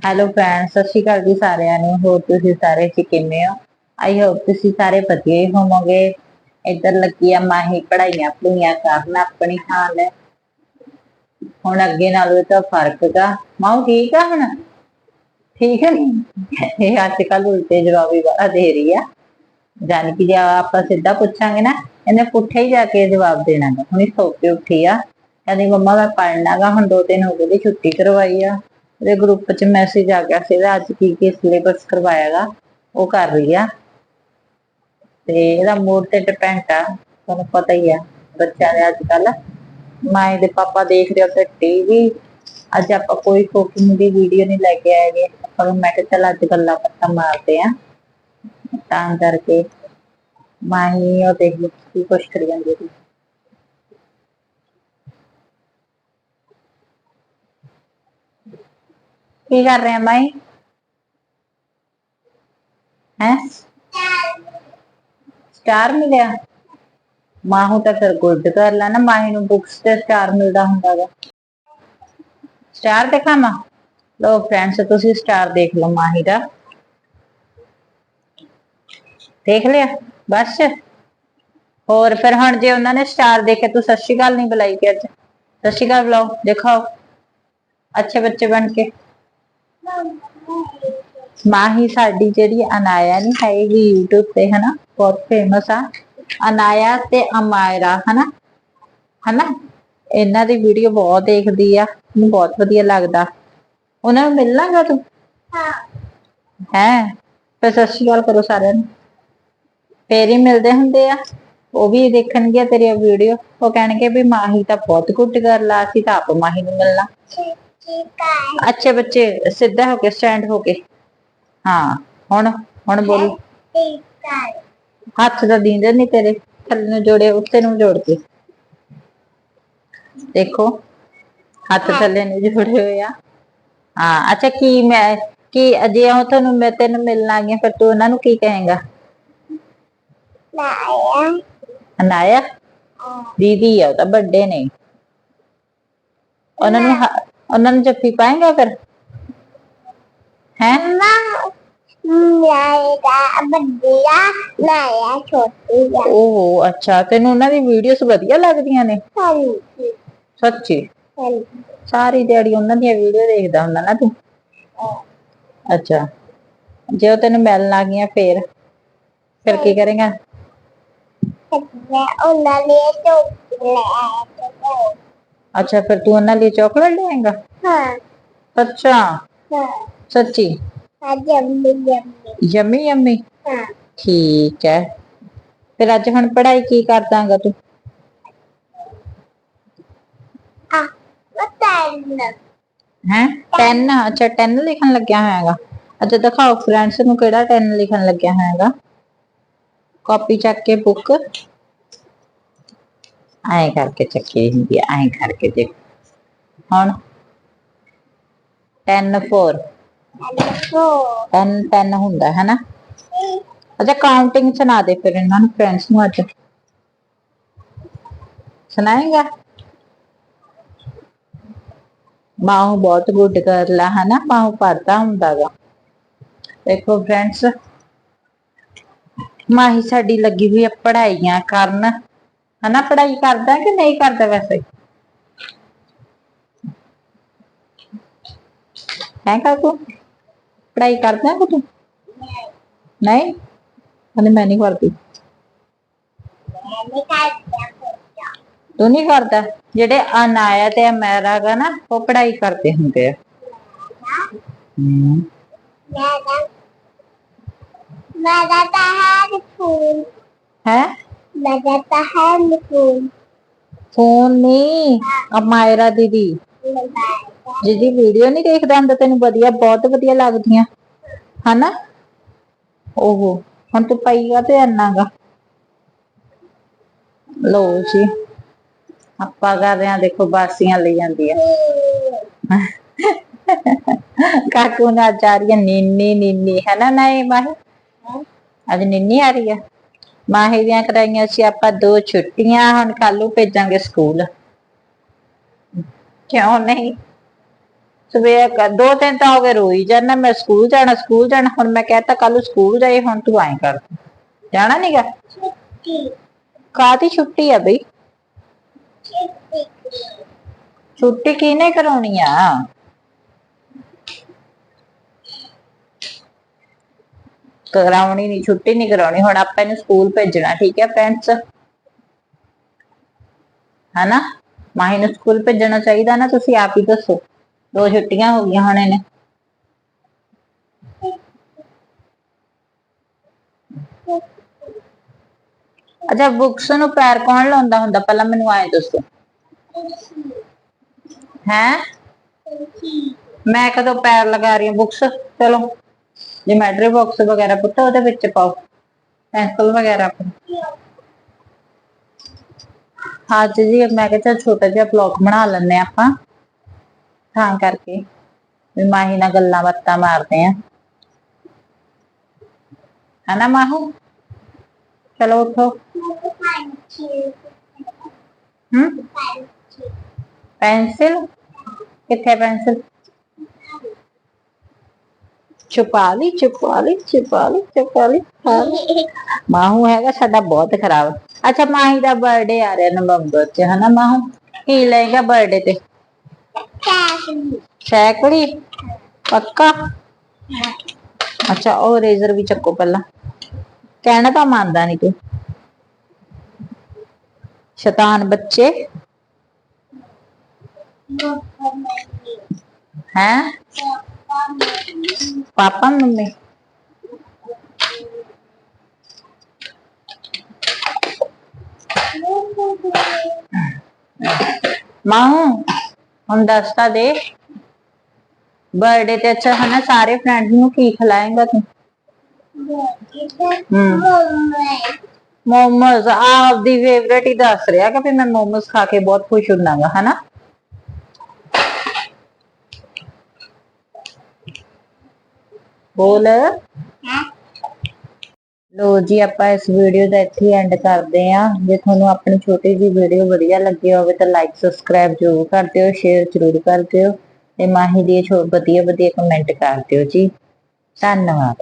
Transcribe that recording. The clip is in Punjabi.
ਹੈਲੋ ਫਰੈਂਡਸ ਸਤਿ ਸ਼੍ਰੀ ਅਕਾਲ ਜੀ ਸਾਰਿਆਂ ਨੂੰ। ਹੋਰ ਤੁਸੀਂ ਸਾਰੇ ਜੀ ਕਿਵੇਂ ਹੋ? ਆਈ ਹੋਪ ਤੁਸੀਂ ਸਾਰੇ ਵਧੀਆ ਹੀ ਹੋਵੋਗੇ। ਇੱਧਰ ਲੱਗੀ ਆ ਮਾਹੀ ਪੜਾਈਆਂ ਪੜੂਈਆਂ ਕਰਨ ਆਪਣੀ ਹਾਲ ਹੈ ਹੁਣ ਅੱਗੇ ਨਾਲੋਂ ਤਾਂ ਫ਼ਰਕ ਦਾ ਮਾਉ ਠੀਕ ਆ ਹੁਣ? ਠੀਕ ਹੈ ਇਹ ਅੱਜ ਕੱਲ ਉਲਟੇ ਜਵਾਬ ਹੀ ਦੇ ਰਹੀ ਆ। ਜਾਨ ਕਿ ਜੇ ਆਪਾਂ ਸਿੱਧਾ ਪੁੱਛਾਂਗੇ ਨਾ, ਇਹਨੇ ਪੁੱਠੇ ਹੀ ਜਾ ਕੇ ਜਵਾਬ ਦੇਣਾ ਗਾ। ਹੁਣੀ ਸੌ ਕੇ ਉੱਠੀ ਆ। ਕਹਿੰਦੀ ਮੰਮਾ ਮੈਂ ਪੜ੍ਹਨਾ ਗਾ, ਹੁਣ ਦੋ ਤਿੰਨ ਹੋ ਗਏ ਦੀ ਛੁੱਟੀ ਕਰਵਾਈ ਆ। ਉਹਦੇ ਗਰੁੱਪ 'ਚ ਮੈਸੇਜ ਆ ਗਿਆ ਸੀ ਅੱਜ ਕੀ ਕੀ ਸਿਲੇਬਸ ਕਰਵਾਇਆਗਾ ਉਹ ਕਰ ਰਹੀ ਆ। ਤੇ ਇਹਦਾ ਮੂਡ ਤੇ ਡਿਪੈਂਡ ਆ, ਤੁਹਾਨੂੰ ਪਤਾ ਹੀ ਆ, ਬੱਚਿਆਂ ਦੇ ਅੱਜ ਕੱਲ ਮਾਏ ਦੇ ਪਾਪਾ ਦੇਖ ਰਹੇ ਤੇ ਟੀਵੀ ਅੱਜ ਆਪਾਂ ਕੋਈ ਕੁਕਿੰਗ ਦੀ ਵੀਡੀਓ ਨਹੀਂ ਲੈ ਕੇ ਆਏਗੇ ਪਰ ਮੈਂ ਕਿਹਾ ਚੱਲ ਅੱਜ ਗੱਲਾਂ ਪੱਤਾ ਮਾਰਦੇ ਆ। ਤਾਂ ਕਰਕੇ ਮਾਹੀ ਉਹ ਦੇਖ ਲਓ ਕੀ ਕੁਛ ਕਰੀ ਜਾਂਦੀ ਸੀ। ਕੀ ਕਰ ਰਹੇ ਆ ਮਾਈ ਹੈ? ਸਟਾਰ ਮਿਲਿਆ? ਮਾਹੂ ਤਾਂ ਫਿਰ ਗੁੱਡ ਕਰ ਲਾ ਨਾ, ਮਾਹੀ ਨੂੰ ਬੁੱਕਸ ਤੇ ਸਟਾਰ ਮਿਲਦਾ ਹੁੰਦਾਗਾ ਸਟਾਰ ਦਿਖਾਵਾਂ ਲੋ ਫਰੈਂਡਸ ਤੁਸੀਂ ਸਟਾਰ ਦੇਖ ਲਓ ਮਾਹੀ ਦਾ। ਦੇਖ ਲਿਆ? ਬਸ। ਹੋਰ ਫਿਰ ਹੁਣ ਜੇ ਉਹਨਾਂ ਨੇ ਸਟਾਰ ਦੇਖੇ, ਤੂੰ ਸਤਿ ਸ਼੍ਰੀ ਅਕਾਲ ਨਹੀਂ ਬੁਲਾਈ ਕਿ ਅੱਜ? ਸਤਿ ਸ਼੍ਰੀ ਅਕਾਲ ਬੁਲਾਓ, ਦਿਖਾਓ। ਅੱਛੇ ਬੱਚੇ ਬਣ ਕੇ। ਮਾਹੀ ਸਾਡੀ ਜਿਹੜੀ ਅਨਾਇਆ ਨਹੀਂ ਹੈਗੀ YouTube ਤੇ ਹਨਾ? ਬਹੁਤ ਫੇਮਸ ਆ। ਅਨਾਇਆ ਤੇ ਅਮਾਇਰਾ ਹਨਾ? ਹਨਾ? ਇਹਨਾਂ ਦੀ ਵੀਡੀਓ ਬਹੁਤ ਦੇਖਦੀ ਆ। ਮੈਨੂੰ ਬਹੁਤ ਵਧੀਆ ਲੱਗਦਾ। ਉਹਨਾਂ ਨੂੰ ਮਿਲਣਾਗਾ ਤੂੰ? ਹਾਂ। ਹੈ? ਫਿਰ ਸਤਿ ਸ਼੍ਰੀ ਅਕਾਲ ਕਰੋ ਸਾਰਿਆਂ ਨੂੰ। ਫੇਰ ਹੀ ਮਿਲਦੇ ਹੁੰਦੇ ਆ। ਉਹ ਵੀ ਦੇਖਣਗੇ ਤੇਰੀ ਵੀਡੀਓ ਉਹ ਕਹਿਣਗੇ ਵੀ ਮਾਹੀ ਤਾਂ ਬਹੁਤ ਗੁੱਡ ਗਰਲ ਆ ਅਸੀਂ ਤਾਂ ਆਪ ਮਾਹੀ ਨੂੰ ਮਿਲਣਾ। ਹੈ ਅੱਛੇ ਬੱਚੇ ਸਿੱਧਾ ਹੋ ਕੇ ਸਟੈਂਡ ਹੋ ਕੇ। ਹਾਂ ਹੁਣ ਹੁਣ ਬੋਲ। ਹੱਥ ਤਾਂ ਦੀਂਦੇ ਨਹੀਂ ਤੇਰੇ ਥੱਲੇ ਨੂੰ ਜੋੜੇ ਉੱਤੇ ਨੂੰ ਜੋੜ ਕੇ। ਦੇਖੋ ਹੱਥ ਥੱਲੇ ਨੂੰ ਜੋੜੇ ਹੋਏ ਆ। ਹਾਂ ਅੱਛਾ ਕੀ ਮੈਂ ਕੀ ਅਜੇ ਉਹ ਤੁਹਾਨੂੰ ਮੈਂ ਤੈਨੂੰ ਮਿਲਣ ਆ ਗਈ ਫਿਰ ਤੂੰ ਉਹਨਾਂ ਨੂੰ ਕੀ ਕਹੇਗਾ? ਲਾਇਆ ਅਨਾਇਆ ਦੀਦੀ ਆ ਤਾਂ ਵੱਡੇ ਨੇ। ਉਹਨਾਂ ਨੂੰ ਉਹਨਾਂ ਨੂੰ ਜੱਫੀ ਪਾਏਗਾ ਫਿਰ? ਹੈ? ਮਾਂ ਲਾਇਆ ਬੱਦਿਆ ਲਾਇਆ ਛੋਟੀ ਆ ਓਹ ਅੱਛਾ ਤੈਨੂੰ ਉਹਨਾਂ ਦੀ ਵੀਡੀਓਜ਼ ਵਧੀਆ ਲੱਗਦੀਆਂ ਨੇ? ਹਾਂਜੀ। ਸੱਚੀ? ਹਾਂਜੀ। ਸਾਰੀ ਦਿਹਾੜੀ ਉਹਨਾਂ ਦੀਆਂ ਵੀਡੀਓ ਦੇਖਦਾ ਹੁੰਦਾ ਨਾ ਤੂੰ? ਅੱਛਾ। ਜੇ ਉਹ ਤੈਨੂੰ ਮਿਲਣ ਆ ਗਈਆਂ ਫੇਰ? ਫਿਰ ਕੀ ਕਰੇਗਾ? ਮੈਂ ਉਹਨਾਂ ਲਈ ਚੋਕ ਲਾਇਆ ਅੱਛਾ ਫਿਰ ਤੂੰ ਉਹਨਾਂ ਲਈ ਚਾਕਲੇਟ ਲਿਆਏਗਾ? ਹਾਂ। ਅੱਛਾ। ਹਾਂ। ਸੱਚੀ? ਅੱਜ ਅੰਮੀ ਅੰਮੀ ਯਮੀ ਯਮੀ ਹਾਂ। ਠੀਕ ਹੈ। ਫਿਰ ਅੱਜ ਹੁਣ ਪੜ੍ਹਾਈ ਕੀ ਕਰਦਾਂਗਾ ਤੂੰ? ਆ ਬਤਾਨ ਹੈ? 10 ਅੱਛਾ 10 ਲਿਖਣ ਲੱਗਿਆ ਹੋਇਆਗਾ। ਅੱਛਾ ਦਿਖਾਓ ਫਰੈਂਡਸ ਨੂੰ ਕਿਹੜਾ 10 ਲਿਖਣ ਲੱਗਿਆ ਹੋਇਆਗਾ? ਕਾਪੀ ਚੱਕ ਕੇ ਬੁੱਕ। ਐਂ ਕਰਕੇ ਚੱਕੀ ਹੁੰਦੀ ਹੈ ਐਂ ਕਰਕੇ ਦੇਖ ਹੁਣ 10 4 10 10 ਹੁੰਦਾ ਹੈ ਨਾ ਅੱਛਾ ਕਾਊਂਟਿੰਗ ਸੁਣਾ ਦੇ ਫਿਰ ਇਹਨਾਂ ਨੂੰ ਫਰੈਂਡਸ ਨੂੰ ਅੱਜ। ਸੁਣਾਏਗਾ? ਮਾਹੂ ਬਹੁਤ ਗੁੱਡ ਕਰ ਲਾ ਹੈ ਨਾ ਮਾਹੂ ਪੜਦਾ ਹੁੰਦਾਗਾ ਦੇਖੋ ਫਰੈਂਡਸ ਮਾਹੀ ਸਾਡੀ ਲੱਗੀ ਹੋਈ ਹੈ ਪੜ੍ਹਾਈਆਂ ਕਰਨ। ਹਨਾ ਪੜ੍ਹਾਈ ਕਰਦਾ ਕਿ ਨਹੀਂ ਕਰਦਾ ਵੈਸੇ? ਹੈ ਕਾਕੂ? ਪੜ੍ਹਾਈ ਕਰਦਾ ਕਿ ਤੂੰ? ਨਹੀਂ? ਕਹਿੰਦੇ ਮੈਂ ਨਹੀਂ ਕਰਦੀ। ਮੈਂ ਕਾਇਆ ਤੂੰ ਨਹੀਂ ਕਰਦਾ? ਜਿਹੜੇ ਅਨਾਇਆ ਤੇ ਅਮੈਰਾ ਗਾ ਨਾ ਉਹ ਪੜ੍ਹਾਈ ਕਰਦੇ ਹੁੰਦੇ ਆ। ਹਮ, ਮੈਂ ਮੈਂ ਤਾਂ ਹੈ ਫੋਨ ਹੈ? ਮੈਂ ਤਾਂ ਹੈ ਫੋਨ ਨਹੀਂ ਅਮਾਇਰਾ ਦੀਦੀ ਜਿਹਦੀ ਵੀਡੀਓ ਨਹੀਂ ਦੇਖਦਾ ਹੁੰਦਾ ਤੈਨੂੰ ਵਧੀਆ ਬਹੁਤ ਵਧੀਆ ਲੱਗਦੀਆਂ। ਹਨਾ? ਓਹੋ ਹੁਣ ਤੂੰ ਪਈਗਾ ਤੇ ਅੰਨਾਗਾ ਲੋ ਜੀ ਆਪਾਂ ਕਰ ਰਹੇ ਆ ਦੇਖੋ ਬਾਸੀਆਂ ਲਈ ਜਾਂਦੀ ਆ ਕਾਕੂ ਨੇ ਆ ਰਹੀ ਹੈ ਨੀਨੀ ਨੀਨੀ ਹੈ ਨਾ ਨਹੀਂ ਮਾਹੀ ਅੱਜ ਨੀਨੀ ਆ ਰਹੀ ਹੈ ਮਾਹੀ ਦੀਆਂ ਕਰਾਈਆਂ ਸੀ, ਆਪਾਂ ਦੋ ਛੁੱਟੀਆਂ ਹੁਣ ਕੱਲ ਭੇਜਾਂਗੇ ਸਕੂਲ। ਕਿਉਂ ਨਹੀਂ? ਸਵੇਰ ਦੋ ਤਿੰਨ ਤਾਂ ਹੋ ਗਏ ਰੋਈ ਜਾਣਾ, ਮੈਂ ਸਕੂਲ ਜਾਣਾ ਸਕੂਲ ਜਾਣਾ, ਹੁਣ ਮੈਂ ਕਹਿਤਾ ਕੱਲੂ ਸਕੂਲ ਜਾਏ ਹੁਣ ਤੂੰ ਐਂ ਕਰ। ਜਾਣਾ ਨਹੀਂਗਾ ਛੁੱਟੀ ਕਾਹਦੀ ਛੁੱਟੀ ਆ ਬਈ? ਛੁੱਟੀ ਕਿਹਨੇ ਕਰਾਉਣੀ ਆ? ਕਰਾਉਣੀ ਨੀ ਛੁੱਟੀ ਨਹੀਂ ਕਰਾਉਣੀ, ਹੁਣ ਆਪਾਂ ਇਹਨੂੰ ਸਕੂਲ ਭੇਜਣਾ, ਠੀਕ ਹੈ ਫਰੈਂਡਸ ਹਨਾ? ਮਾਹੀ ਨੂੰ ਸਕੂਲ ਭੇਜਣਾ ਚਾਹੀਦਾ ਨਾ, ਤੁਸੀਂ ਆਪ ਹੀ ਦੱਸੋ। ਦੋ ਛੁੱਟੀਆਂ ਹੋ ਗਈਆਂ ਹੁਣ ਇਹਨੇ। ਅੱਛਾ ਬੁੱਕਸ ਨੂੰ ਪੈਰ ਕੌਣ ਲਾਉਂਦਾ ਹੁੰਦਾ? ਪਹਿਲਾਂ ਮੈਨੂੰ ਆਏ ਦੱਸੋ। ਹੈ? ਮੈਂ ਕਦੋਂ ਪੈਰ ਲਗਾ ਰਹੀ ਹਾਂ ਬੁੱਕਸ ਚਲੋ। ਜਿਮੈਟਰੀ ਬਾਕਸ ਵਗੈਰਾ ਪੁੱਤ ਉਹਦੇ ਵਿੱਚ ਪਾਓ ਪੈਨਸਲ ਵਗੈਰਾ ਆਪਣੀ ਅੱਜ ਜੀ ਮੈਂ ਕਿਹਾ ਚੱਲ ਛੋਟਾ ਜਿਹਾ ਬਲੌਗ ਬਣਾ ਲੈਂਦੇ ਹਾਂ ਆਪਾਂ ਤਾਂ ਕਰਕੇ ਵੀ ਮਾਹੀ ਨਾਲ ਗੱਲਾਂ ਬਾਤਾਂ ਮਾਰਦੇ ਆ ਹਨਾ ਮਾਹੂ ਚਲੋ ਉਠੋ ਹਮ ਪੈਨਸਿਲ ਕਿੱਥੇ ਪੈਨਸਿਲ ਛੁਪਾਲੀ ਛੁਪਾਲੀ ਛੁਪਾਲੀ ਮਾਹੂ ਹੈਗਾ ਸਾਡਾ ਬਹੁਤ ਖਰਾਬ। ਅੱਛਾ, ਮਾਹੀ ਦਾ ਬਰਥਡੇ ਆ ਰਿਹਾ ਨਵੰਬਰ ਚ, ਹਨਾ ਮਾਹੂ? ਕੀ ਲਏਗਾ ਬਰਥਡੇ ਤੇ? ਸੈਕੜੀ ਪੱਕਾ? ਅੱਛਾ, ਉਹ ਰੇਜ਼ਰ ਵੀ ਚੱਕੋ ਪਹਿਲਾਂ। ਕਹਿਣਾ ਤਾਂ ਮੰਨਦਾ ਨਹੀਂ ਤੂੰ। ਸ਼ੈਤਾਨ ਬੱਚੇ। ਹੈ? ਪਾਪਾ ਮੰਮੀ ਮਾਹੂ ਹੁਣ ਦੱਸਤਾ ਦੇ ਬਰਥਡੇ ਤੇ ਅੱਛਾ ਹਨਾ ਸਾਰੇ ਫਰੈਂਡਸ ਨੂੰ ਕੀ ਖਿਲਾਏਗਾ ਤੂੰ ਮੋਮੋਸ ਆਪਦੀ ਫੇਵਰੇਟ ਹੀ ਦੱਸ ਰਿਹਾ ਕਿ ਵੀ ਮੈਂ ਮੋਮੋਸ ਖਾ ਕੇ ਬਹੁਤ ਖੁਸ਼ ਹੁੰਨਾਗਾ ਹਨਾ ਬੋਲ। ਲੋ ਜੀ ਆਪਾਂ ਇਸ ਵੀਡੀਓ ਦਾ ਇੱਥੇ ਐਂਡ ਕਰਦੇ ਆਂ ਜੇ ਤੁਹਾਨੂੰ ਆਪਣੀ ਛੋਟੀ ਜੀ ਵੀਡੀਓ ਵਧੀਆ ਲੱਗੀ ਹੋਵੇ ਤਾਂ ਲਾਈਕ ਸਬਸਕ੍ਰਾਈਬ ਜ਼ਰੂਰ ਕਰ ਦਿਓ ਸ਼ੇਅਰ ਜ਼ਰੂਰ ਕਰ ਦਿਓ ਤੇ ਮਾਹੀ ਦੀ ਛੋ ਵਧੀਆ ਵਧੀਆ ਕਮੈਂਟ ਕਰ ਦਿਓ ਜੀ। ਧੰਨਵਾਦ।